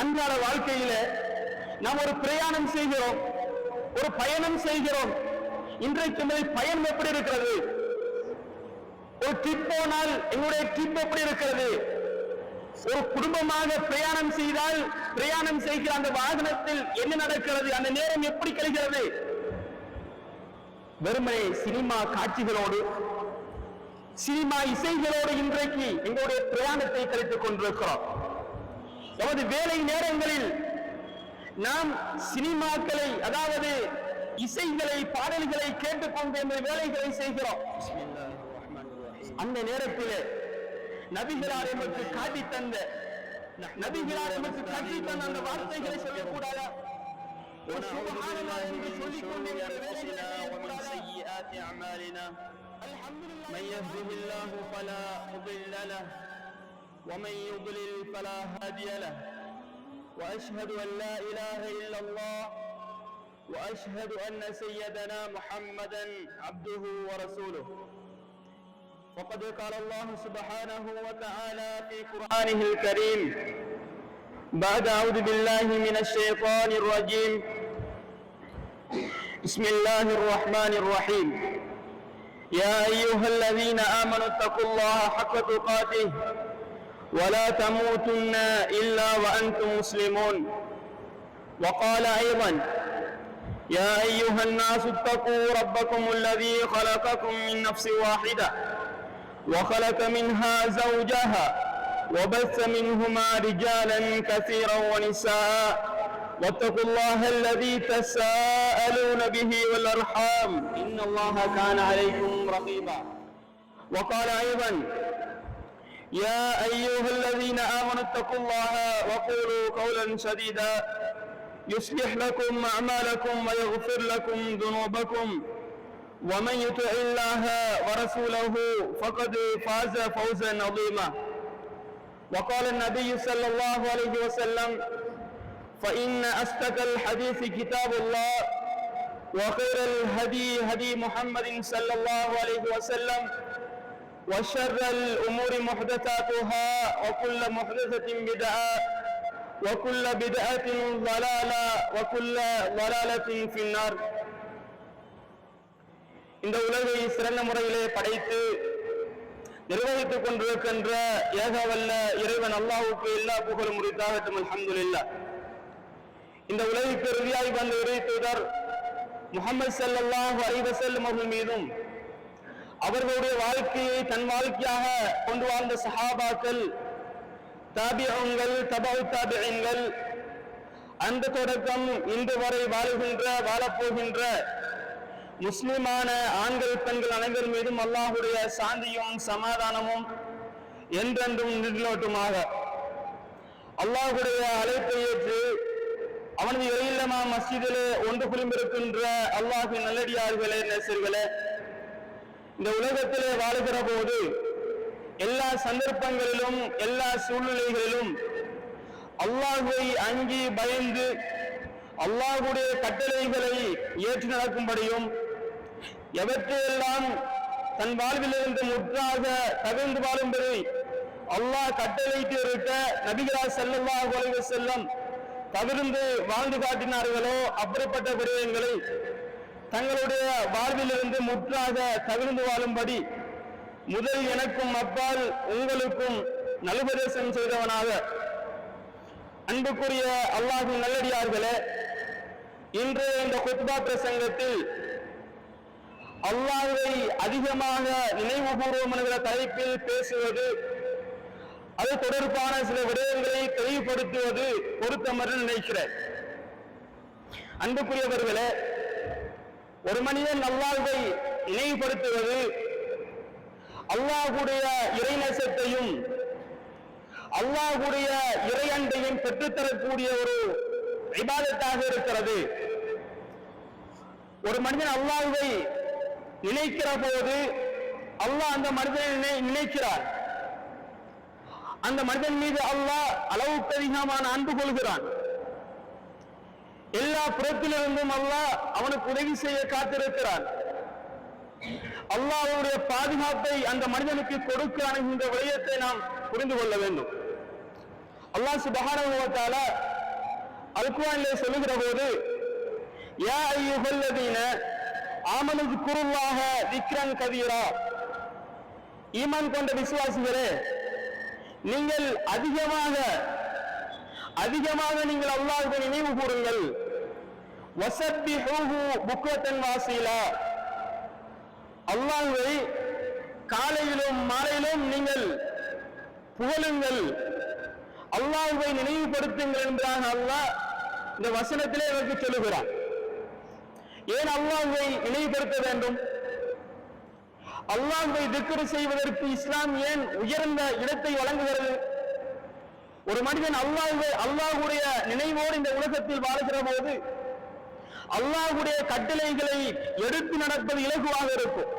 அன்றாட வாழ்க்கையில நாம் ஒரு பிரயாணம் செய்கிறோம் ஒரு பயணம் செய்கிறோம். இன்றைக்கு முறை பயணம் எப்படி இருக்கிறது? ஒரு ட்ரிப் போனால் எங்களுடைய ட்ரிப் எப்படி இருக்கிறது? ஒரு குடும்பமாக பிரயாணம் செய்தால் பிரயாணம் செய்கிற அந்த வாகனத்தில் என்ன நடக்கிறது? அந்த நேரம் எப்படி கழிகிறது வெறுமனை சினிமா காட்சிகளோடு சினிமா இசைகளோடு இன்றைக்கு எங்களுடைய பிரயாணத்தை கழித்துக் கொண்டிருக்கிறோம். நமது வேலை நேரங்களில் நாம் சினிமாக்களை அதாவது இசைகளை பாடல்களை கேட்டுக்கொண்டு எமது வேலைகளை செய்கிறோம் அந்த நேரத்தில் நபிகளார் எமக்கு காட்டி தந்த நபிகளார் எமக்கு காட்டி தந்த அந்த வார்த்தைகளை சொல்லக்கூடாதா ஒரு ونعوذ சுப்ஹானல்லாஹ் بالله என்று من சொல்லிக் கொண்டு شرور எமது வேலைகளை أنفسنا ومن செய்யக்கூடாதா? سيئات أعمالنا அல்ஹம்துலில்லாஹ் من يهده الله فلا مضل له ومن يضلل فلا هادي له. وأشهد أن لا إله إلا الله. وأشهد أن سيدنا محمدا عبده ورسوله. وقد قال الله سبحانه وتعالى في قرآنه الكريم بعد أعوذ بالله من الشيطان الرجيم. بسم الله الرحمن الرحيم. يا أيها الذين آمنوا اتقوا الله حق تقاته. ولا تموتن إلا وأنتم مسلمون. وقال أيضا يا أيها الناس اتقوا ربكم الذي خلقكم من نفس واحدة وخلق منها زوجها وبث منهما رجالا كثيرا ونساء واتقوا الله الذي تساءلون به والأرحام. إن الله كان عليكم رقيبا. وقال أيضا يا أيها الذين آمنوا اتقوا الله وقولوا قولا سديدا. يصلح لكم أعمالكم ويغفر لكم ذنوبكم. ومن يطع الله ورسوله فقد فاز فوزا عظيما. وقال النبي صلى الله عليه وسلم فإن أصدق الحديث كتاب الله وخير الهدي هدي محمد صلى الله عليه وسلم وشر الأمور محدثاتها وكل محدثة بدعة وكل بدعة ضلالة وكل ضلالة في النار இந்த உலகை சிறந்த முறையிலே படைத்து நிர்வகித்துக் கொண்டிருக்கின்ற ஏகவல்ல இறைவன் அல்லாஹ்வுக்கு எல்லா புகழும் முறித்தாகட்டும் அல்ஹம்துலில்லாஹ் இந்த உலகிற்கு இறுதியாய் வந்த இறை தூதர் முகமது ஸல்லல்லாஹு அலைஹி வஸல்லம் அவர்கள் மீதும் அவர்களுடைய வாழ்க்கையை தன் வாழ்க்கையாக கொண்டு வாழ்ந்த சஹாபாக்கள் தாபியங்கள் தபவு தாபியங்கள் அந்த தொடக்கம் இன்று வரை வாழுகின்ற வாழப்போகின்ற முஸ்லிமான ஆண்கள் பெண்கள் அனைவர் மீதும் அல்லாஹுடைய சாந்தியும் சமாதானமும் என்றென்றும் நிலோட்டுமாக அல்லாஹுடைய அழைப்பை ஏற்று அவனது இறையில்லமா மஸ்ஜிதிலே ஒன்று குழும்பிருக்கின்ற அல்லாஹின் நல்லடியார்களே நேசர்களே இந்த உலகத்திலே வாழ்கிற போது எல்லா சந்தர்ப்பங்களிலும் எல்லா சூழ்நிலைகளிலும் அல்லாஹுவை அங்கி பயந்து அல்லாஹுடைய கட்டளைகளை ஏற்று நடக்கும்படியும் எவற்றையெல்லாம் தன் வாழ்விலிருந்து முற்றாக தவிர்ந்து வாழும்படி அல்லாஹ் கட்டளையிட்டு இருக்க நபிகரா செல்லல்லா அலைஹி செல்லம் தவிர்ந்து வாழ்ந்து காட்டினார்களோ அப்படிப்பட்ட விடயங்களை தங்களுடைய வாழ்விலிருந்து முற்றாக தகுந்து வாழும்படி முதல் எனக்கும் அப்பால் உங்களுக்கும் நலுபதேசம் செய்தவனாக அன்புக்குரிய அல்லாஹின் நல்லடியார்களே இன்று இந்த குத்பா பிரசங்கத்தில் அல்லாஹை அதிகமாக நினைவுபூர்வம் என்கிற தலைப்பில் பேசுவது அது தொடர்பான சில விடயங்களை தெளிவுபடுத்துவது பொருத்தம் நினைக்கிறேன். அன்புக்குரியவர்களே ஒரு மனிதன் அல்லாஹ்வை நினைவுபடுத்துவது அல்லாஹுடைய இறைநேசத்தையும் அல்லாஹுடைய இறையண்டையும் பெற்றுத்தரக்கூடிய ஒரு விவாதத்தாக இருக்கிறது. ஒரு மனிதன் அல்லாஹுவை நினைக்கிற போது அல்லாஹ் அந்த மனிதனை நினைக்கிறார். நினைக்கிறான் அந்த மனிதன் மீது அல்லாஹ் அளவுக்கு அதிகமான அன்பு கொள்கிறான். எல்லா புறத்திலிருந்தும் அல்லாஹ் அவனுக்கு உதவி செய்ய காத்திருக்கிறான். அல்லாஹ்வுடைய பாதுகாப்பை அந்த மனிதனுக்கு கொடுக்கிறான் அணுகின்ற விடயத்தை நாம் புரிந்து கொள்ள வேண்டும். அல்லாஹ் சுபஹானஹு அல்குவானிலே சொல்லுகிற போது யா ஐயுகல்லதீன ஆமனுக்கு குருவாக விக்ரன் கதீரா. ஈமான் கொண்ட விசுவாசிகளே நீங்கள் அதிகமாக அதிகமாக நீங்கள் அல்லாஹ்வை நினைவு கூறுங்கள். வசப்பிஹூஹு புக்கத்தன் வாசீலா. அல்லாஹ்வை காலையிலும் மாலையிலும் நீங்கள் புகழுங்கள். அல்லாஹுவை நினைவுபடுத்துங்கள் என்பதாக அல்லாஹ் இந்த வசனத்திலே எனக்கு சொல்லுகிறான். ஏன் அல்லாஹுவை நினைவுபடுத்த வேண்டும்? அல்லாஹுவை திக்ரு செய்வதற்கு இஸ்லாம் ஏன் உயர்ந்த இடத்தை வழங்குகிறது? ஒரு மனிதன் அல்லாஹ்வை அல்லாஹுடைய நினைவோடு இந்த உலகத்தில் வாழ்கிற போது அல்லாஹுடைய கட்டளைகளை எடுத்து நடப்பது இலகுவாக இருக்கும்.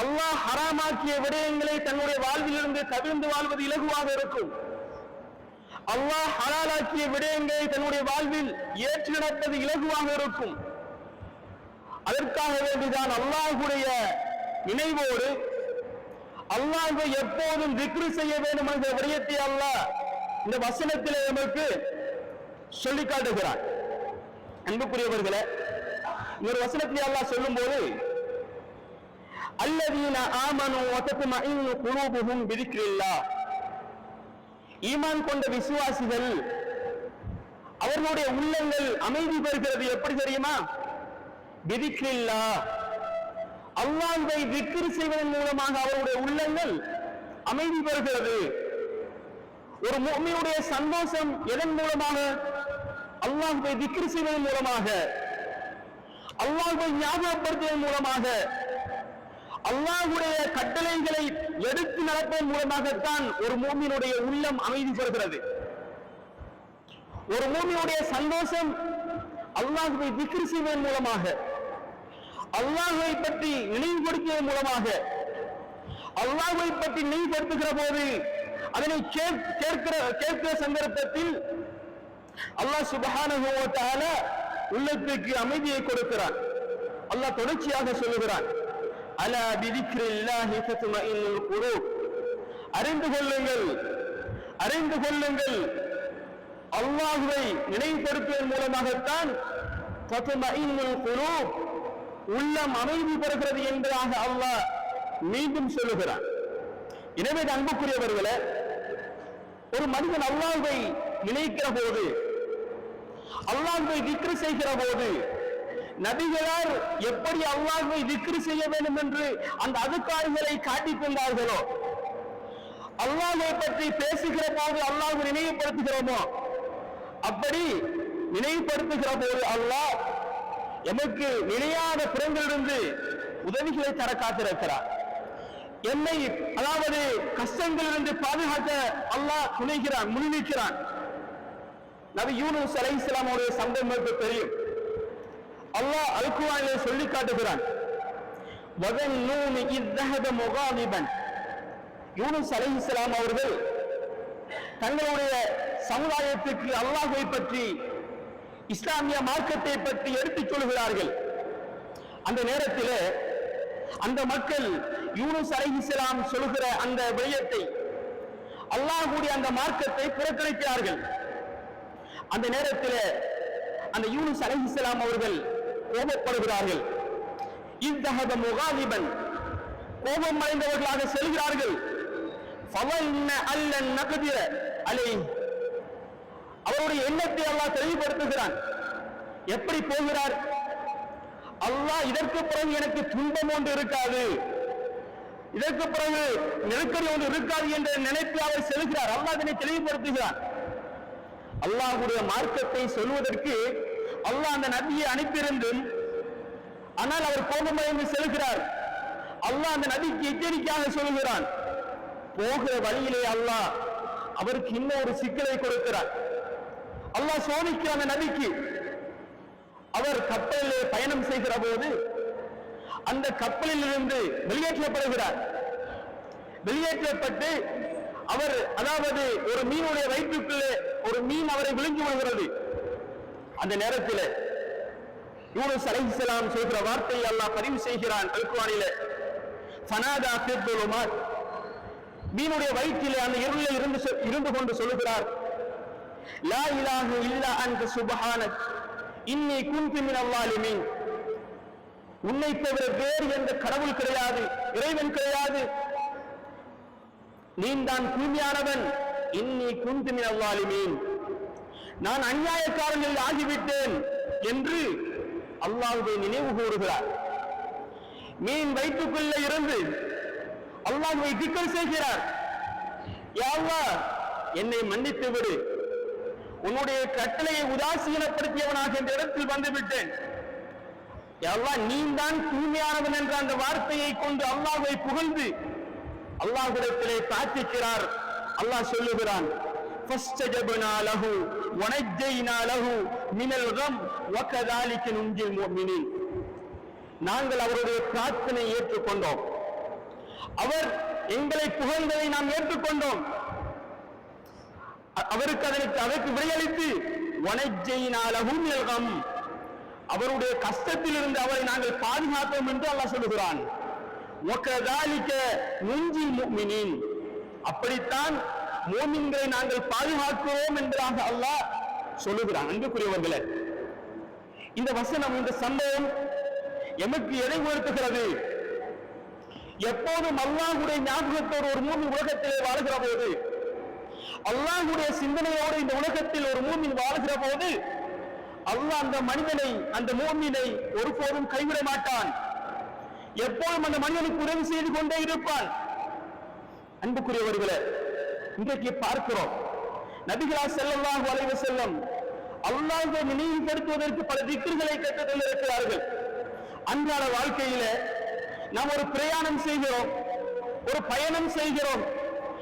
அல்லாஹ் ஹராமாக்கிய விடயங்களை தன்னுடைய வாழ்விலிருந்து தவிர்ந்து வாழ்வது இலகுவாக இருக்கும். அல்லாஹ் ஹலாலாக்கிய விடயங்களை தன்னுடைய வாழ்வில் ஏற்று நடப்பது இலகுவாக இருக்கும். அதற்காக வேண்டிதான் அல்லாஹுடைய நினைவோடு அல்லாஹ்வை எப்போதும் திக்ரு செய்ய வேண்டும் என்ற விடயத்தை அல்லாஹ் இந்த வசனத்திலே நமக்கு சொல்லி காட்டுகிறான். அன்புக்குரியவர்களே இன்னொரு வசனத்தை அல்லாஹ் சொல்லும்போது அல்லதீன ஆமனு வதத்மஇன்னு குலூபுஹும் பிதிக்ரில்லாஹ் ஈமான் கொண்ட விசுவாசிகள் அவர்களுடைய உள்ளங்கள் அமைதி பெறுகிறது. எப்படி தெரியுமா? பிதிக்ரில்லா. அல்லாஹ்வை விக்கிரி செய்வதன் மூலமாக அவருடைய உள்ளங்கள் அமைதி பெறுகிறது ஒரு மோமியுடைய சந்தோஷம் எதன் மூலமாக? அல்லாஹ்வை விக்கிரி செய்வதன் மூலமாக. அல்லாஹ்வை ஞாபகப்படுத்துவதன் மூலமாக. அல்லாஹுடைய கட்டளைகளை எடுத்து நடப்பதன் மூலமாகத்தான் ஒரு மூமியினுடைய உள்ளம் அமைதி பெறுகிறது ஒரு மூமியுடைய சந்தோஷம் அல்லாஹுவை விக்ரி செய்வதன் மூலமாக. அல்லாஹ்வை பற்றி நினைவுபடுத்துவதன் மூலமாக. அல்லாஹ்வை பற்றி நினைவுபடுத்துகிற போது அதனை கேட்கிற கேட்கிற சந்தர்ப்பத்தில் அல்லாஹ் சுபஹானஹு உள்ளத்திற்கு அமைதியை கொடுக்கிறான். அல்லாஹ் தொடர்ச்சியாக சொல்லுகிறான். அலா பிதிக்ரில்லாஹி தத்மஇன்னுல் குலூப். அறிந்து கொள்ளுங்கள் அறிந்து கொள்ளுங்கள். அல்லாஹுவை நினைவுபடுத்துவதன் மூலமாகத்தான் தத்மஇன்னுல் குலூப் உள்ளம் அமைதி பெறுகிறது என்பதாக அல்லாஹ் மீண்டும் சொல்லுகிறான். எனவே இது அன்புக்குரியவர்களே ஒரு மனிதன் அல்லாஹை நினைக்கிற போது அல்லாஹை திக்ரு செய்கிற போது நபிகளார் எப்படி அல்லாஹை திக்ரு செய்ய வேண்டும் என்று அந்த அதுக்காரிகளை காட்டிக் கொண்டார்களோ அல்லாஹை பற்றி பேசுகிற போது அல்லாஹ் நினைவுபடுத்துகிறோமோ அப்படி நினைவுபடுத்துகிற போது அல்லாஹ் எமக்கு நிலையான புறங்களிலிருந்து உதவிகளை தர காத்திருக்கிறார். என்னை அதாவது கஷ்டங்களிலிருந்து பாதுகாக்க அல்லாஹ் துணைகிறான் முன்னிற்கிறான் நபி யூனுஸ் இஸ்லாம் அவருடைய சம்பவம் தெரியும். அல்லாஹ் அல்குவானிலே சொல்லி காட்டுகிறான். வதன்னூனி இத்தஹத இஸ்லாம் அவர்கள் தங்களுடைய சமுதாயத்துக்கு அல்லாஹை பற்றி இஸ்லாமிய மார்க்கத்தை பற்றி எடுத்துச் சொல்கிறார்கள். அந்த நேரத்தில் அந்த மக்கள் யூனுஸ் அலிஹிஸ்லாம் சொல்கிற அந்த விடயத்தை அல்லாஹுடைய அந்த மார்க்கத்தை புறக்கணிக்கிறார்கள். அந்த நேரத்தில் அந்த யூனுஸ் அலிஹிஸ்லாம் அவர்கள் கோபப்படுகிறார்கள். இத்தகத முகாதிபன் கோபம் அடைந்தவர்களாக செல்கிறார்கள். அல்லன் நகதிர அலை அவருடைய எண்ணத்தை அல்லாஹ் தெளிவுபடுத்துகிறான். எப்படி போகிறார்? அல்லாஹ் இதற்கு பிறகு எனக்கு துன்பம் ஒன்று இருக்காது. இதற்கு பிறகு நெருக்கடி ஒன்று இருக்காது என்ற நினைப்பில் அவர் செல்கிறார் அல்லாஹ் இதனை தெளிவுபடுத்துகிறார் அல்லாஹுடைய மார்க்கத்தை சொல்வதற்கு அல்லாஹ் அந்த நபியை அனுப்பியிருந்தும் ஆனால் அவர் கோபமடைந்து செல்கிறார். அல்லாஹ் அந்த நபிக்கு எச்சரிக்கையாக சொல்கிறான். போகிற வழியிலே அல்லாஹ் அவருக்கு இன்னொரு சிக்கலை கொடுக்கிறார் அல்லாஹ் சோதிக்கிற அந்த நபிக்கு அவர் கப்பலிலே பயணம் செய்கிற போது அந்த கப்பலில் இருந்து வெளியேற்றப்படுகிறார். வெளியேற்றப்பட்டு அவர் அதாவது ஒரு மீனுடைய வயிற்றுக்குள்ளே ஒரு மீன் அவரை விழுங்கி விடுகிறது. அந்த நேரத்தில் யூனஸ் அலைஹிஸ்லாம் சொல்கிற வார்த்தையை அல்லாஹ் பதிவு செய்கிறான் கல்குவானில ஃபனாதா ஃபித்துலுமாத் மீனுடைய வயிற்றிலே அந்த இருளில் இருந்து சொ- இருந்து கொண்டு சொல்லுகிறார். லா இலாஹ இல்லா அன்த சுப்ஹானக் இன்னி குன்து மினல் உன்னை தவிர வேறு எந்த கடவுள் கிடையாது இறைவன் கிடையாது. நீந்தான் தூய்மையானவன். இன்னி குந்திமின் அவ்வாலிமீன் நான் அநியாயக்காரனில் ஆகிவிட்டேன் என்று அல்லாஹ்வை நினைவு கூறுகிறார். மீன் வயிற்றுக்குள்ள இருந்து அல்லாஹுவை திக்கல் செய்கிறார். யா என்னை மன்னித்து விடு. உன்னுடைய கட்டளையை உதாசீனப்படுத்தியவனாக இந்த இடத்தில் வந்துவிட்டேன். எல்லாம் நீ தான் தூய்மையானவன் என்ற அந்த வார்த்தையை கொண்டு அல்லாஹை புகழ்ந்து அல்லாஹிடத்திலே பிரார்த்திக்கிறார். அல்லாஹ் சொல்லுகிறான் நாங்கள் அவருடைய பிரார்த்தனை ஏற்றுக்கொண்டோம். அவர் எங்களை புகழ்ந்ததை நாம் ஏற்றுக்கொண்டோம். அவருக்கு அதற்கு அதற்கு விடையளித்து வனஜெயினாலகும் நிலகம் அவருடைய கஷ்டத்திலிருந்து அவரை நாங்கள் பாதுகாத்தோம் என்று அல்லாஹ் சொல்லுகிறான். அப்படித்தான் மோமின்களை நாங்கள் பாதுகாக்கிறோம் என்றாக அல்லாஹ் சொல்லுகிறான். அன்புக்குரியவர்களே இந்த வசனம் இந்த சம்பவம் எமக்கு எதை உயர்த்துகிறது? எப்போதும் அல்லாஹுடைய ஞாபகத்தோடு ஒரு மூமி உலகத்திலே வாழ்கிற போது அல்லாஹுடைய சிந்தனையோடு இந்த உலகத்தில் ஒரு மூமின் வாழ்கிற போது அல்லாஹ் அந்த மனிதனை அந்த மூமினை ஒருபோதும் கைவிட மாட்டான். எப்போதும் அந்த மனிதனுக்கு உதவி செய்து கொண்டே இருப்பான். அன்புக்குரியவர்களே இன்றைக்கு பார்க்கிறோம். நபிகளா ஸல்லல்லாஹு அலைஹி செல்லும் அல்லாஹை நினைவுபடுத்துவதற்கு பல திக்குகளை கற்றுத் இருக்கிறார்கள் அன்றாட வாழ்க்கையில நாம் ஒரு பிரயாணம் செய்கிறோம் ஒரு பயணம் செய்கிறோம்.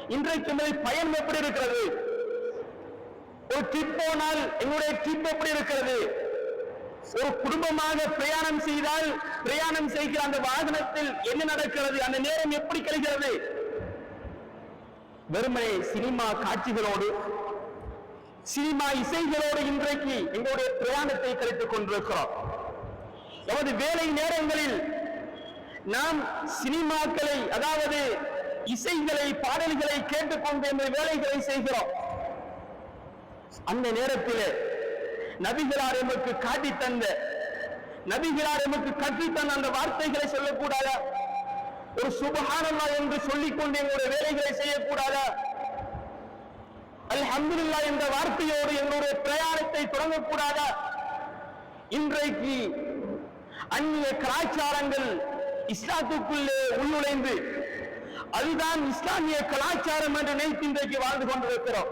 இன்றைக்கு முதல் பயன் எப்படி இருக்கிறது? ஒரு ட்ரிப் போனால் எங்களுடைய ட்ரிப் எப்படி இருக்கிறது? ஒரு குடும்பமாக பிரயாணம் செய்தால் பிரயாணம் செய்கிற அந்த வாகனத்தில் என்ன நடக்கிறது? அந்த நேரம் எப்படி கழிகிறது வெறுமனே சினிமா காட்சிகளோடு சினிமா இசைகளோடு இன்றைக்கு எங்களுடைய பிரயாணத்தை கழித்துக் கொண்டிருக்கிறோம். நமது வேலை நேரங்களில் நாம் சினிமாக்களை அதாவது இசைகளை பாடல்களை கேட்டுக்கொண்டு இந்த வேலைகளை செய்கிறோம். அந்த நேரத்திலே நபிகளார் எமக்கு காட்டி தந்த நபிகளார் எமக்கு கற்றுத் அந்த வார்த்தைகளை சொல்லக்கூடாதா? ஒரு சுபஹானல்லா என்று சொல்லிக்கொண்டு எங்களுடைய வேலைகளை செய்யக்கூடாதா? அல்ஹம்துலில்லா என்ற வார்த்தையோடு எங்களுடைய பிரயாணத்தை தொடங்கக்கூடாதா? இன்றைக்கு அந்நிய கலாச்சாரங்கள் இஸ்லாத்துக்குள்ளே உள்நுழைந்து அதுதான் இஸ்லாமிய கலாச்சாரம் என்று நினைத்து இன்றைக்கு வாழ்ந்து கொண்டிருக்கிறோம்.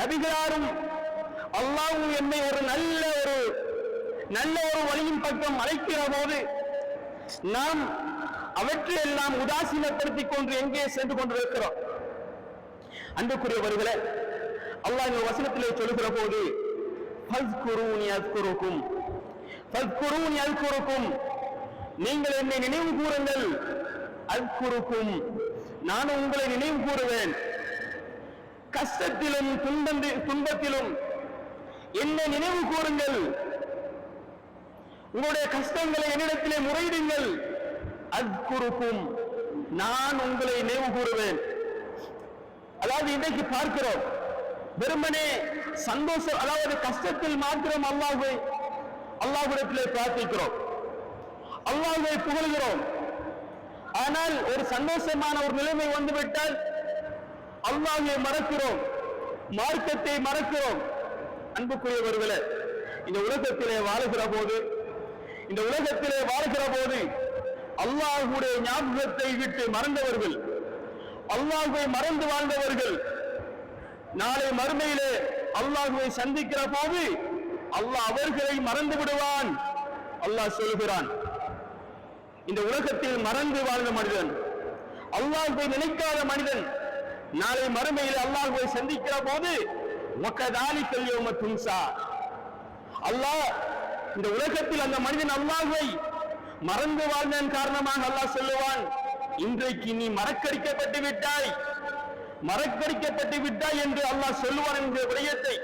நபிகளாரும் அல்லாவும் என்னை ஒரு நல்ல ஒரு நல்ல ஒரு வழியின் பக்கம் அழைக்கிற போது நாம் அவற்றையெல்லாம் உதாசீனப்படுத்திக் கொண்டு எங்கே சென்று கொண்டிருக்கிறோம். அன்புக்குரியவர்களே அல்லாஹ் இந்த வசனத்திலே சொல்லுகிற போது நீங்கள் என்னை நினைவு கூறுங்கள் அஸ்குருக்கும் நான் உங்களை நினைவு கூறுவேன். கஷ்டத்திலும் துன்பத்திலும் என்னை நினைவு கூறுங்கள். உங்களுடைய கஷ்டங்களை என்னிடத்திலே முறையிடுங்கள். அஸ்குருக்கும் நான் உங்களை நினைவு கூறுவேன். அதாவது இன்றைக்கு பார்க்கிறோம். வெறுமனே சந்தோஷம் அதாவது கஷ்டத்தில் மாத்திரம் அல்லாஹ்வை அல்லாஹுடத்திலே பிரார்த்திக்கிறோம். அல்லாஹ்வை புகழ்கிறோம். ஆனால் ஒரு சந்தோஷமான ஒரு நிலைமை வந்துவிட்டால் அல்லாஹ்வை மறக்கிறோம் மார்க்கத்தை மறக்கிறோம். அன்புக்குரியவர்களே இந்த உலகத்திலே வாழுகிற போது இந்த உலகத்திலே வாழ்கிற போது அல்லாஹுடைய ஞாபகத்தை விட்டு மறந்தவர்கள் அல்லாஹுவை மறந்து வாழ்ந்தவர்கள் நாளை மறுமையிலே அல்லாஹுவை சந்திக்கிற போது அல்லாஹ் அவர்களை மறந்து விடுவான். அல்லாஹ் சொல்கிறான் இந்த உலகத்தில் மறந்து வாழ்ந்த மனிதன். அல்லாஹுவை நினைக்காத மனிதன். நாளை மறுமையில் அல்லாஹுவை சந்திக்கிற போது ஒக்கதாலி கல்யோம துன்சா. அல்லாஹ் இந்த உலகத்தில் அந்த மனிதன் அல்லாஹ்வை மறந்து வாழ்ந்தன் காரணமாக அல்லாஹ் சொல்லுவான் இன்றைக்கு நீ மறக்கடிக்கப்பட்டு விட்டாய். மறக்கடிக்கப்பட்டு விட்டாய் என்று அல்லாஹ் சொல்லுவான் என்ற விடயத்தை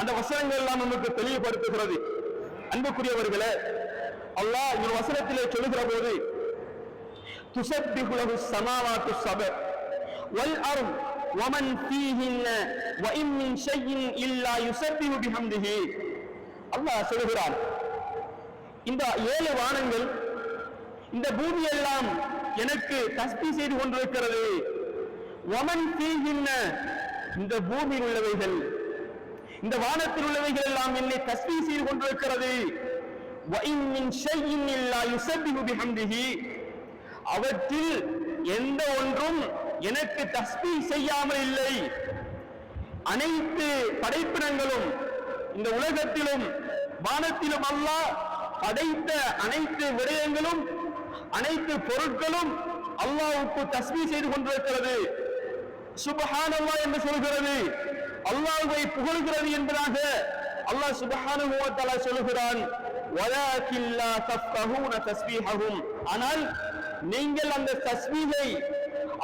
அந்த வசனங்கள் எல்லாம் நமக்கு தெளிவுபடுத்துகிறது. அன்புக்குரியவர்களே அல்லாஹ் இந்த வசனத்திலே சொல்லுகிற போது துசப்பிகுலகு சமாவாத்து சப வல் அரும் ومن فيهن وإن من شيء إلا يسبح بحمده அல்லாஹ் சொல்கிறான் இந்த ஏழு வானங்கள் இந்த பூமி எல்லாம் எனக்கு தஸ்பி செய்து கொண்டிருக்கிறது ஒமன் தீகின்ன இந்த பூமியில் உள்ளவைகள் இந்த வானத்தில் உள்ளவைகள் எல்லாம் என்னை தஸ்பி செய்து கொண்டிருக்கிறது அவற்றில் எந்த ஒன்றும் எனக்கு தஸ்பீ செய்யாமல் இல்லை. அனைத்து படைப்பினங்களும் இந்த உலகத்திலும் வானத்திலும் அல்லாஹ் படைத்த அனைத்து விடயங்களும் அனைத்து பொருட்களும் அல்லாவுக்கு தஸ்மி செய்து கொண்டிருக்கிறது. சுபஹானல்லாஹ் என்று சொல்கிறது. அல்லாஹுவை புகழ்கிறது என்பதாக அல்லாஹ் சுபஹானஹு வ சொல்கிறான். ஆனால் நீங்கள் அந்த தஸ்மீகை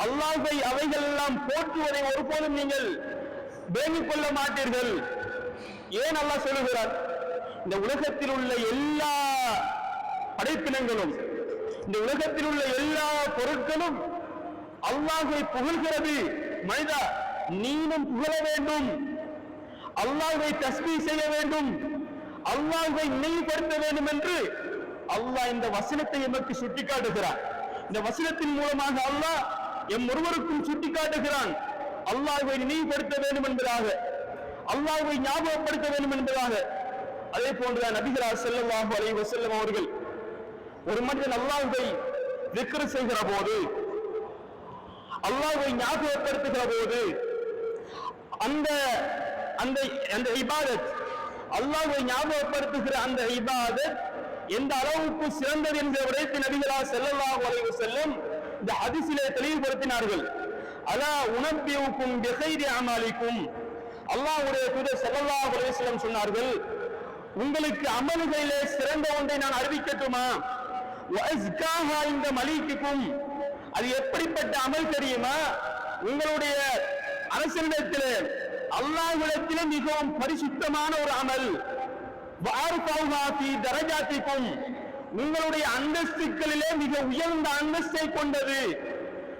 அல்லாஹை அவைகள் எல்லாம் போற்றுவதை ஒருபோதும் நீங்கள் பேணிக் கொள்ள மாட்டீர்கள். ஏன் அல்லாஹ் சொல்லுகிறார்? இந்த உலகத்தில் உள்ள எல்லா படைப்பினங்களும் இந்த உலகத்தில் உள்ள எல்லா பொருட்களும் அல்லாஹை புகழ்கிறது. மனிதா நீனும் புகழ வேண்டும். அல்லாஹை தஸ்மீ செய்ய வேண்டும். அல்லாஹ்வை நினைவுபடுத்த வேண்டும் என்று அல்லாஹ் இந்த வசனத்தை எமக்கு சுட்டிக்காட்டுகிறார் இந்த வசனத்தின் மூலமாக அல்லாஹ் எம் ஒருவருக்கும் சுட்டிக்காட்டுகிறான். அல்லாஹ்வை நினைவுபடுத்த வேண்டும் என்பதாக அல்லாஹ்வை ஞாபகப்படுத்த வேண்டும் என்பதாக அதே போன்றுதான் நபிகரா ஸல்லல்லாஹு அலை வசல்லம் அவர்கள் ஒரு மனிதன் அல்லாஹ்வை விக்கிர செய்கிற போது அல்லாஹ்வை ஞாபகப்படுத்துகிற போது அந்த அந்த அந்த இபாதத் அல்லாஹ்வை ஞாபகப்படுத்துகிற அந்த இபாதத் எந்த அளவுக்கு சிறந்தது என்ற விடயத்தை நபிகளா செல்லல்லா அலைஹி செல்லும் இந்த ஹதீஸிலே தெளிவுபடுத்தினார்கள். அலா உனப்பியுக்கும் பிகைரி அமாலிக்கும். அல்லாஹ்வுடைய தூதர் செல்லல்லா அலைஹி வஸல்லம் சொன்னார்கள் உங்களுக்கு அமல்களிலே சிறந்த ஒன்றை நான் அறிவிக்கட்டுமா? இந்த மலிக்குக்கும். அது எப்படிப்பட்ட அமல் தெரியுமா? உங்களுடைய அரசனிடத்திலே அல்லாஹ்விடத்திலே மிகவும் பரிசுத்தமான ஒரு அமல். வார்பௌஹா தரஜாத்திக்கும். உங்களுடைய அந்தஸ்துக்களிலே மிக உயர்ந்த அந்தஸ்தை கொண்டது.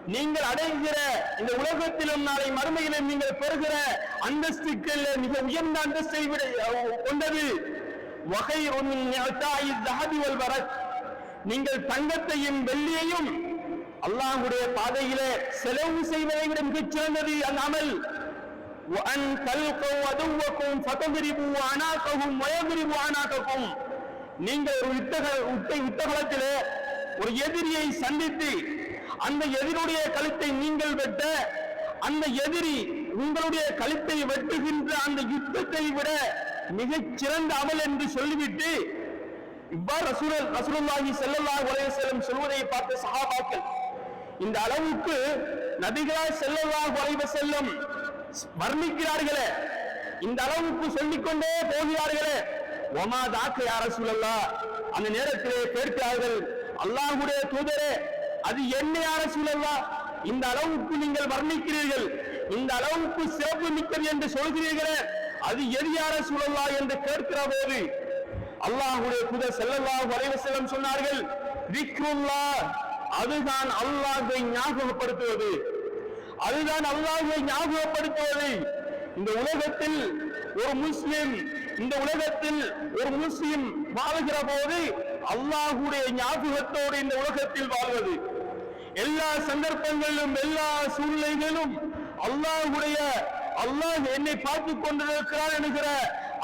நீங்கள் அடைகிற இந்த உலகத்திலும் நாளை மறுமையிலும் நீங்கள் பெறுகிற அந்தஸ்துக்கள் மிக உயர்ந்த அந்தஸ்தை விட கொண்டது. வகை வல் வரத். நீங்கள் தங்கத்தையும் வெள்ளியையும் அல்லாஹுடைய பாதையிலே செலவு செய்வதை விட மிகச் சிறந்தது அந்த அமல். وأن تلقوا عدوكم فتضربوا أعناقهم ويضربوا أعناقكم நீங்கள் ஒரு யுத்தக யுத்த யுத்தகலத்திலே ஒரு எதிரியை சந்தித்து அந்த எதிரியுடைய கழுத்தை நீங்கள் வெட்ட அந்த எதிரி உங்களுடைய கழுத்தை வெட்டுகின்ற அந்த யுத்தத்தை விட மிகச் சிறந்த அமல் என்று சொல்லிவிட்டு இவ்வாறு ரசூல் ரசூலுல்லாஹி ஸல்லல்லாஹு அலைஹி வஸல்லம் சொல்வதை பார்த்த சஹாபாக்கள் இந்த அளவுக்கு நபிகளார் ஸல்லல்லாஹு அலைஹி வஸல்லம் வர்ணிக்கிறார்களே. இந்த அளவுக்கு சொல்லிக்கொண்டே போகிறார்களே. ஒமா தாக்கு யார சூழல்லா அந்த நேரத்திலே கேட்கிறார்கள் அல்லாஹுடைய தூதரே அது என்ன யார சூழல்லா இந்த அளவுக்கு நீங்கள் வர்ணிக்கிறீர்கள். இந்த அளவுக்கு சிறப்பு மிக்கது என்று சொல்கிறீர்களே. அது எது யார சூழல்லா என்று கேட்கிற போது அல்லாஹுடைய தூதர் செல்லல்லா அலைஹி வஸல்லம் சொன்னார்கள் விக்ருல்லா அதுதான் அல்லாஹை ஞாபகப்படுத்துவது. அதுதான் அல்லாஹுவை ஞாபகப்படுத்துவது இந்த உலகத்தில் ஒரு முஸ்லிம் இந்த உலகத்தில் ஒரு முஸ்லிம் வாழ்கிற போது அல்லாஹுடைய ஞாபகத்தோடு இந்த உலகத்தில் வாழ்வது. எல்லா சந்தர்ப்பங்களிலும் எல்லா சூழ்நிலைகளிலும் அல்லாஹுடைய அல்லாஹ் என்னை பார்த்து கொண்டிருக்கிறார் என்கிற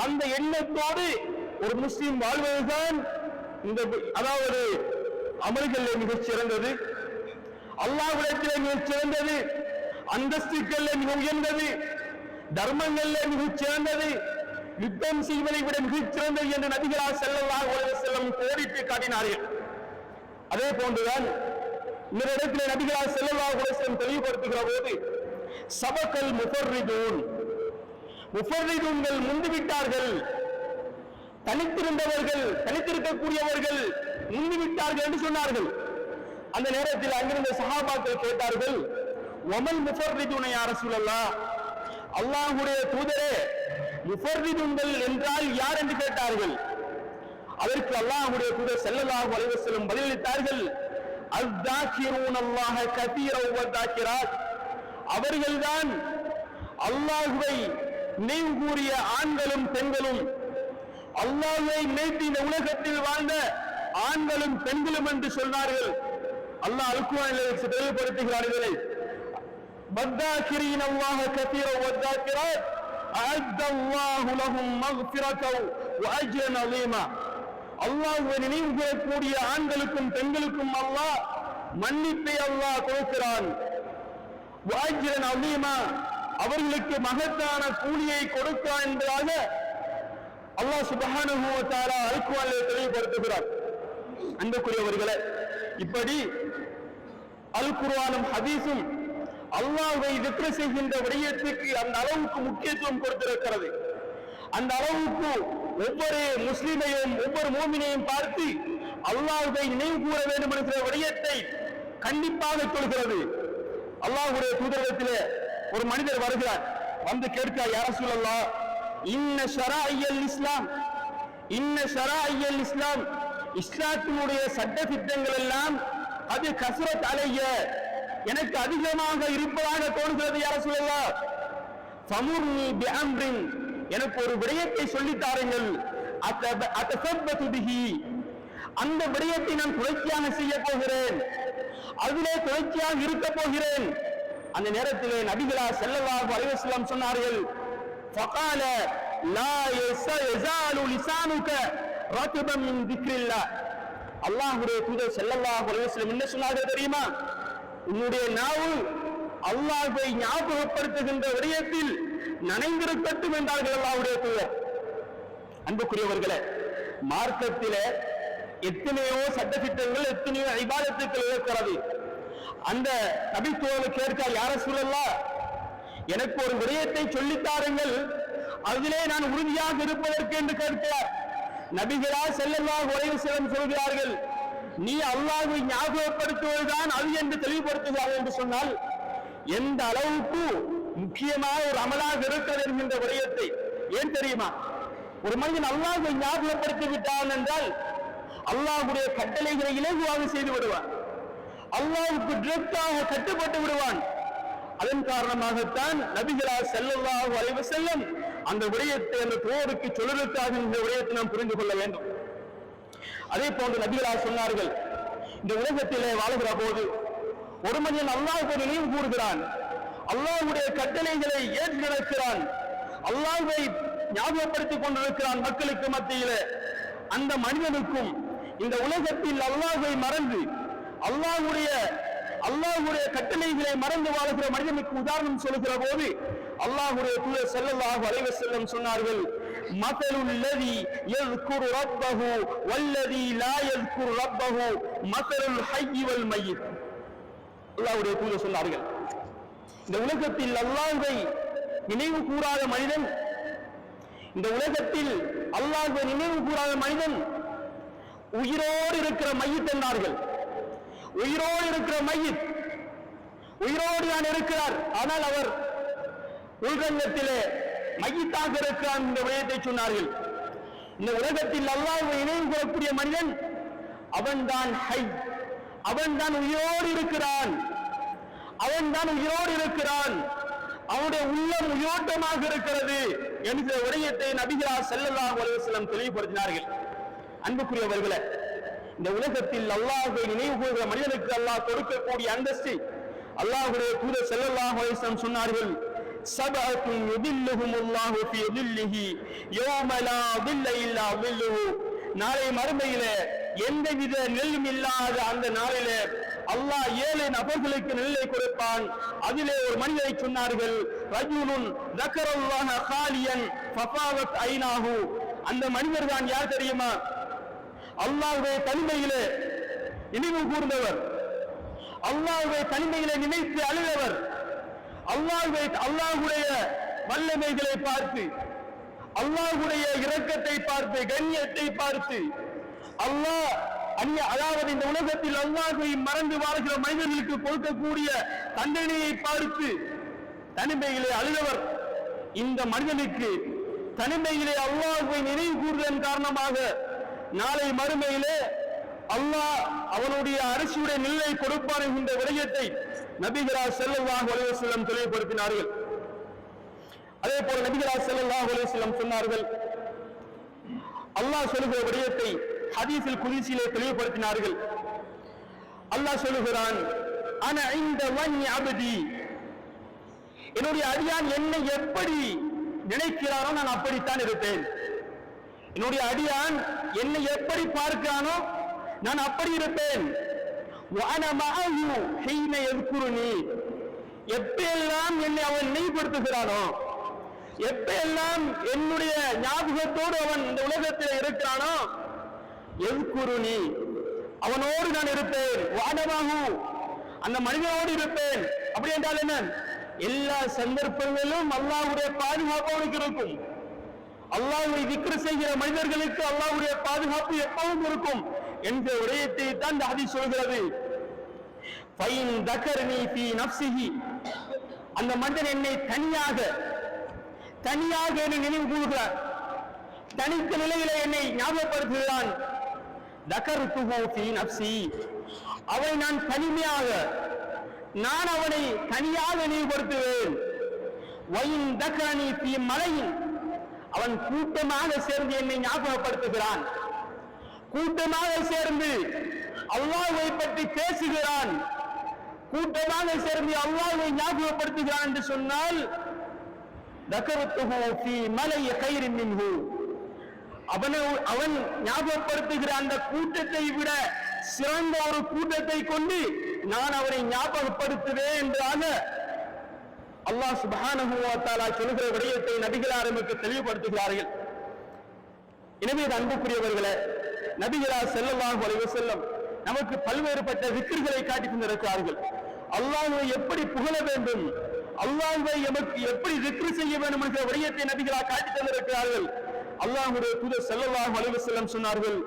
அந்த எண்ணத்தோடு ஒரு முஸ்லிம் வாழ்வதுதான் இந்த அதாவது அமல்களில் மிகச் சிறந்தது அல்லாஹ்விடத்திலே மிகச் சிறந்தது அந்தஸ்துக்கள்ல மிக உயர்ந்தது தர்மங்கள்ல மிகச் சிறந்தது யுத்தம் செய்வதை விட மிகச் சிறந்தது என்று நபிகளார் ஸல்லல்லாஹு செல்லும் கோடிட்டு காட்டினார்கள். அதே போன்றுதான் இந்த இடத்திலே நபிகளார் ஸல்லல்லாஹு செல்லும் தெளிவுபடுத்துகிற போது சபக்கல் முஃபர்ரிதூன் முஃபர்ரிதூன்கள் முந்துவிட்டார்கள் தனித்திருந்தவர்கள் தனித்திருக்கக்கூடியவர்கள் முந்துவிட்டார்கள் என்று சொன்னார்கள். அந்த நேரத்தில் அங்கிருந்த சகாபாக்கள் கேட்டார்கள் ஒமல் முஃபர்ரிதுன யா ரசூலல்லாஹ் அல்லாஹ்வுடைய தூதரே முஃபர்ரிதுங்கள் என்றால் யார் என்று கேட்டார்கள்? அதற்கு அல்லாஹ்வுடைய தூதர் செல்லல்லாஹு அலைஹி வஸல்லம் பதிலளித்தார்கள். அத்தாக்கிரூன் அல்லாஹ கதீர வதாக்கிராத் அவர்கள்தான் அல்லாஹுவை நினைவு கூறிய ஆண்களும் பெண்களும் அல்லாஹுவை நினைத்து இந்த உலகத்தில் வாழ்ந்த ஆண்களும் பெண்களும் என்று சொன்னார்கள். அல்லாஹ் அல்குவானில் இதனை والذاكرين الله كثيرا والذاكرات أعد الله لهم مغفرة وأجرا عظيما அல்லாஹ்வை நினைவு கூறக்கூடிய ஆண்களுக்கும் பெண்களுக்கும் அல்லாஹ் மன்னிப்பை அல்லாஹ் கொடுக்கிறான் வாஜ்ரன் அலீமா அவர்களுக்கு மகத்தான கூலியை கொடுக்கிறான் என்பதாக அல்லாஹ் சுபஹானஹு வ தஆலா அல்குவானிலே தெளிவுபடுத்துகிறார் அன்புக்குரியவர்களே இப்படி அல் குர்ஆனும் ஹதீஸும் அல்லாஹ்வை திக்ர செய்கின்ற விடயத்துக்கு அந்த அளவுக்கு முக்கியத்துவம் கொடுத்திருக்கிறது. அந்த அளவுக்கு ஒவ்வொரு முஸ்லிமையும் ஒவ்வொரு மோமினையும் பார்த்து அல்லாஹை நினைவு கூற வேண்டும் என்கிற விடயத்தை கண்டிப்பாக சொல்கிறது. அல்லாஹ்வுடைய தூதரகத்திலே ஒரு மனிதர் வருகிறார். வந்து கேட்கிறார் யார சொல்லலாம் இன்ன ஷரா ஐயல் இஸ்லாம் இன்ன ஷரா ஐயல் இஸ்லாம் இஸ்லாத்தினுடைய சட்ட திட்டங்கள் எல்லாம் அது கசரத் அலைய எனக்கு அதிகமாக இருப்பதாக தோன்கிறது யார சொல்லலாம் ஃபமுர்னி பிஅம்ரின் எனக்கு ஒரு விடயத்தை சொல்லித் தாருங்கள் அத்தப- அத்தசப்பது பிஹி அந்த விடயத்தை நான் தொடர்ச்சியாக செய்ய போகிறேன் அதிலே தொடர்ச்சியாக இருக்க போகிறேன் அந்த நேரத்திலே நபிகளா ஸல்லல்லாஹு அலைஹி வஸல்லம் சொன்னார்கள் فقال لا يس- يزال لسانك رطبا من ذكر الله அல்லாஹ்வுடைய தூதர் ஸல்லல்லாஹு அலைஹி வஸல்லம் என்ன சொன்னார்கள் தெரியுமா உன்னுடைய நாவு அல்லாஹை ஞாபகப்படுத்துகின்ற விடயத்தில் நனைந்திருக்கட்டும் என்றார்கள் அல்லாவுடைய தூதர். அன்புக்குரியவர்களே மார்க்கத்தில எத்தனையோ சட்டத்திட்டங்கள் எத்தனையோ ஐபாதத்துக்கள் இருக்கிறது. அந்த நபித்துவம் கேட்கார் யார சொல்லலாம் எனக்கு ஒரு விடயத்தை சொல்லித்தாருங்கள் அதிலே நான் உறுதியாக இருப்பதற்கு என்று கேட்கிறார். நபிகளா செல்லல்லா அலைஹி வஸல்லம் சொல்கிறார்கள் நீ அல்லாஹை ஞாபகப்படுத்துவதுதான் அது என்று தெளிவுபடுத்துகிறார்கள் என்று சொன்னால் எந்த அளவுக்கு முக்கியமான ஒரு அமலாக இருக்கிறது என்கின்ற விடயத்தை ஏன் தெரியுமா? ஒரு மனிதன் அல்லாஹை ஞாபகப்படுத்தி விட்டான் என்றால் அல்லாஹுடைய கட்டளைகளை இலகுவாக செய்து விடுவான். அல்லாவுக்கு டிரெக்டாக கட்டுப்பட்டு விடுவான். அதன் காரணமாகத்தான் நபிகளா ஸல்லல்லாஹு அலைஹி செல்லும் அந்த விடயத்தை அந்த தோருக்கு சொல்லுவதற்காக இந்த விடயத்தை நாம் புரிந்து கொள்ள வேண்டும். அதே போன்று நபிகளா சொன்னார்கள் இந்த உலகத்திலே வாழ்கிற போது ஒரு மனிதன் அல்லாஹ்வை நினைவு கூறுகிறான் அல்லாஹ்வுடைய கட்டளைகளை ஏற்று நடக்கிறான் அல்லாஹ்வை ஞாபகப்படுத்திக் கொண்டிருக்கிறான் மக்களுக்கு மத்தியில. அந்த மனிதனுக்கும் இந்த உலகத்தில் அல்லாஹை மறந்து அல்லாஹ்வுடைய அல்லாஹுடைய கட்டளைகளை மறந்து வாழ்கிற மனிதனுக்கு உதாரணம் சொல்லுகிற போது அல்லாஹ்வுடைய தூய ஸல்லல்லாஹு அலைஹி வஸல்லம் சொன்னார்கள் மதலுல் லதி யذ்குரு ரப்பஹு வல்லதி லா யذ்குரு ரப்பஹு மதலுல் ஹய்ய் வல் மய்யித் அல்லாஹ்வுடைய தூதர் சொன்னார்கள் இந்த உலகத்தில் அல்லாஹ்வை நினைவு கூறாத மனிதன் இந்த உலகத்தில் அல்லாஹ்வை நினைவு கூறாத மனிதன் உயிரோடு இருக்கிற மையத் என்றார்கள். உயிரோடு இருக்கிற மையத் உயிரோடு தான் இருக்கிறார். ஆனால் அவர் உள்ரங்கத்திலே மையத்தாக இருக்கிறான் இந்த விடயத்தை சொன்னார்கள். இந்த உலகத்தில் அல்லாஹ் நினைவு கூறக்கூடிய மனிதன் அவன்தான் ஹை. அவன்தான் உயிரோடு இருக்கிறான். அவன்தான் உயிரோடு இருக்கிறான். அவனுடைய உள்ளம் உயோட்டமாக இருக்கிறது என்கிற விடயத்தை நபிகளா ஸல்லல்லாஹு உலகம் தெளிவுபடுத்தினார்கள். அன்புக்குரியவர்களே இந்த உலகத்தில் அல்லாஹ்வை நினைவு கூறுகிற மனிதனுக்கு அல்லாஹ் கொடுக்கக்கூடிய அந்தஸ்து அல்லாஹுடைய தூதர் செல்லல்லாஹ் அலைஹி சொன்னார்கள். سبعة يظلهم الله في ظله يوم لا ظل إلا ظله. நாளை மறுமையில எந்தவித நெல்லும் இல்லாத அந்த நாளில அல்லாஹ் ஏழை நபர்களுக்கு நெல்லை கொடுப்பான். அதிலே ஒரு மனிதரை சொன்னார்கள் ரஜுலுன் தக்கரல்லாஹ காலியன் ஃபபாவத் ஐனாஹு அந்த மனிதர் தான் யார் தெரியுமா? அல்லாஹ்வுடைய தனிமையிலே நினைவு கூர்ந்தவர். அல்லாஹ்வுடைய தனிமையிலே நினைத்து அழுதவர். அல்லாஹ்வை அல்லாஹுடைய வல்லமைகளை பார்த்து அல்லாஹுடைய இரக்கத்தை பார்த்து கண்ணியத்தை பார்த்து அல்லாஹ் அந்நிய அதாவது இந்த உலகத்தில் அல்லாஹை மறந்து வாழ்கிற மனிதர்களுக்கு கொடுக்கக்கூடிய தண்டனையை பார்த்து தனிமையிலே அழுதவர். இந்த மனிதனுக்கு தனிமையிலே அல்லாஹ்வை நினைவு கூறுதன் காரணமாக நாளை மறுமையிலே அல்லாஹ் அவனுடைய அரசியுடைய நிலை கொடுப்பான் என்கின்ற விடயத்தை நபிகரா ஸல்லல்லாஹு அலைஹி தெளிவுபடுத்தினார்கள். அதே போல நபிகரா ஸல்லல்லாஹு அலைஹி சொன்னார்கள் அல்லாஹ் சொல்லுகிற விடயத்தை ஹதீஸில் குதிசிலே தெளிவுபடுத்தினார்கள். அல்லாஹ் சொல்லுகிறான் அன இந்த அபதி. என்னுடைய அடியான் என்னை எப்படி நினைக்கிறானோ நான் அப்படித்தான் இருப்பேன். என்னுடைய அடியான் என்னை எப்படி பார்க்கிறானோ நான் அப்படி இருப்பேன். எப்பெல்லாம் என்னை அவன் நினைவுபடுத்துகிறானோ எப்பெல்லாம் என்னுடைய ஞாபகத்தோடு அவன் இந்த உலகத்தில் இருக்கிறானோ எதுக்குருணி அவனோடு நான் இருப்பேன். வானமாகும் அந்த மனிதனோடு இருப்பேன். அப்படி என்றால் என்ன? எல்லா சந்தர்ப்பங்களிலும் அல்லாவுடைய பாதுகாப்பு அவனுக்கு இருக்கும். அல்லாஹ்வை விக்கிர செய்கிற மனிதர்களுக்கு அல்லாவுடைய பாதுகாப்பு எப்பவும் இருக்கும் என்ற விடயத்தை தான் இந்த சொல்கிறது. அந்த மனிதன் என்னை தனியாக தனியாக என்னை நினைவு கூறுகிறார். தனித்த நிலையில என்னை ஞாபகப்படுத்துகிறான். அவனை நான் தனிமையாக நான் அவனை தனியாக நினைவுபடுத்துவேன். மலையில் தக்கரணி அவன் கூட்டமாக சேர்ந்து என்னை ஞாபகப்படுத்துகிறான். கூட்டமாக சேர்ந்து அல்லாஹை பற்றி பேசுகிறான். கூட்டமாக சேர்ந்து அல்லாஹ்வை ஞாபகப்படுத்துகிறான் என்று சொன்னால் அவனை அவன் ஞாபகப்படுத்துகிற அந்த கூட்டத்தை விட சிறந்த ஒரு கூட்டத்தை கொண்டு நான் அவனை ஞாபகப்படுத்துவேன் என்றாக அல்லாஹ் சுப்ஹானஹு சொல்கிற விடயத்தை நபிகளார் நமக்கு தெளிவுபடுத்துகிறார்கள். எனவே இது அன்புக்குரியவர்களே நபிகளார் ஸல்லல்லாஹு செல்லும் நமக்கு பல்வேறுபட்ட விக்கிர்களை காட்டி தந்திருக்கிறார்கள் அல்லாஹ்வை எப்படி புகழ வேண்டும்? அல்லாஹ்வை எமக்கு எப்படி விக்ரு செய்ய வேண்டும் என்கிற விடயத்தை நபிகளார் காட்டி தந்திருக்கிறார்கள் அல்லாஹுடைய புது ஸல்லல்லாஹு அலைஹி செல்லம் சொன்னார்கள்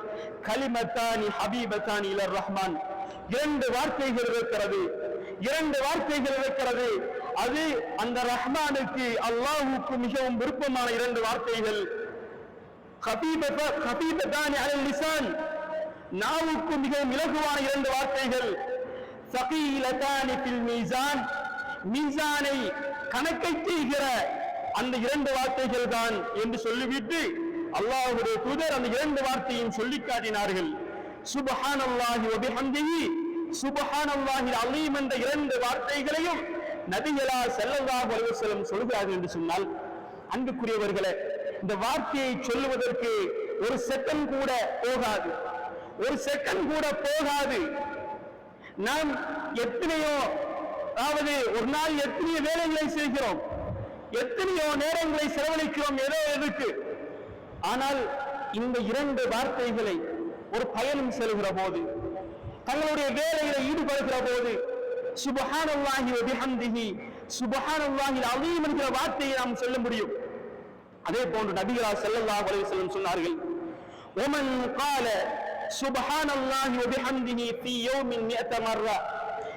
கலிமத்தானி ஹபீபத்தானி இலர் ரஹ்மான். இரண்டு வார்த்தைகள் இருக்கிறது. இரண்டு வார்த்தைகள் இருக்கிறது. அது அந்த ரஹ்மானுக்கு அல்லாஹுக்கு மிகவும் விருப்பமான இரண்டு வார்த்தைகள். கபீபத- கபீபத்தானி அலல் நிசான் நாவுக்கு மிகவும் இலகுவான இரண்டு வார்த்தைகள். மீசான். மீசானை கணக்கை செய்கிற அந்த இரண்டு வார்த்தைகள் தான் என்று சொல்லிவிட்டு அல்லாஹுடைய தூதர் அந்த இரண்டு வார்த்தையும் சொல்லி காட்டினார்கள். சுபஹானல்லாஹி வ சுபஹான் அல்லாஹி அலீம் என்ற இரண்டு வார்த்தைகளையும் நபிகளா செல்லல்லா அலைஹி சொல்கிறார்கள் என்று சொன்னால் அன்புக்குரியவர்களே இந்த வார்த்தையை சொல்லுவதற்கு ஒரு செட்டம் கூட போகாது. ஒரு செகண்ட் கூட போகாது. நாம் எத்தனையோ அதாவது ஒரு நாள் எத்தனையோ வேலைகளை செய்கிறோம். எத்தனையோ நேரங்களை செலவழிக்கிறோம் ஏதோ எதுக்கு. ஆனால் இந்த இரண்டு வார்த்தைகளை ஒரு பயணம் செலுகிற போது தங்களுடைய வேலையில ஈடுபடுகிற போது சுபஹானல்லாஹி வபிஹம்திஹி வாங்கி அலீம் என்கிற வார்த்தையை நாம் சொல்ல முடியும். அதே போன்று நபிகளா செல்லல்லா அலைஹி வஸல்லம் சொன்னார்கள் ஒமன் கால சுபஹானல்லாஹி ஃபி யௌமின் மிஅத மர்ரா.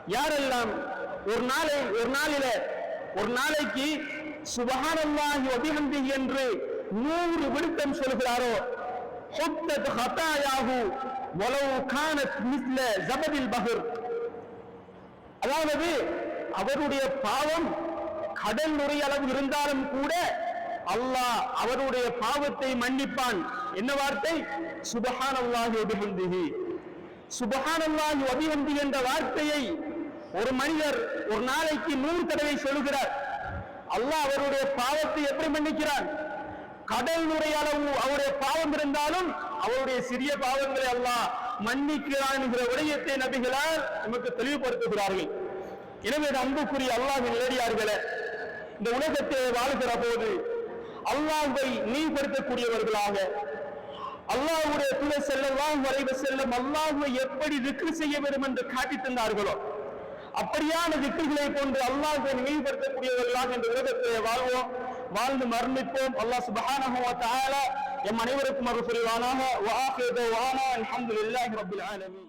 யாரெல்லாம் ஒரு நாளை ஒரு நாளில ஒரு நாளைக்கு சுபஹானல்லாஹி வபிஹம்தி என்று நூறு விருத்தம் சொல்கிறாரோ ஹுத்தத் ஹதாயாஹு வலவு கானத் மிஸ்ல ஜபதில் பஹர். அதாவது அவருடைய பாவம் கடல் நுரை அளவு இருந்தாலும் கூட அல்லாஹ் அவருடைய பாவத்தை மன்னிப்பான். என்ன வார்த்தை? சுபஹானல்லாஹி வபிஹம்திஹி சுபஹானல்லாஹி வபிஹம்திஹி என்ற வார்த்தையை ஒரு மனிதர் ஒரு நாளைக்கு நூறு தடவை சொல்கிறார் அல்லாஹ் அவருடைய பாவத்தை எப்படி மன்னிக்கிறான்? கடல் நுரை அளவு அவருடைய பாவம் இருந்தாலும் அவருடைய சிறிய பாவங்களை அல்லாஹ் மன்னிக்கிறான் என்கிற விடயத்தை நபிகளால் நமக்கு தெளிவுபடுத்துகிறார்கள். எனவே அன்புக்குரிய அல்லாஹின் நேரடியார்களே இந்த உலகத்தை வாழ்கிற போது அல்லாஹ்வை நீப்படுத்தக்கூடியவர்களாக அல்லாஹ்வுடைய துணை செல்லலாம் வரைவு செல்லும் அல்லாஹுவை எப்படி விக்ரு செய்ய வேண்டும் என்று காட்டித் தந்தார்களோ அப்படியான திக்குகளை போன்று அல்லாஹை நினைவுபடுத்தக்கூடியவர்களாக இந்த உலகத்தில் வாழ்வோம். வாழ்ந்து மரணிப்போம். அல்லாஹ் சுப்ஹானஹு தஆலா எம் அனைவருக்கும் அருள் புரிவானாக வ ஆகிரு அல்ஹம்துலில்லாஹி ரப்பில் ஆலமீன்.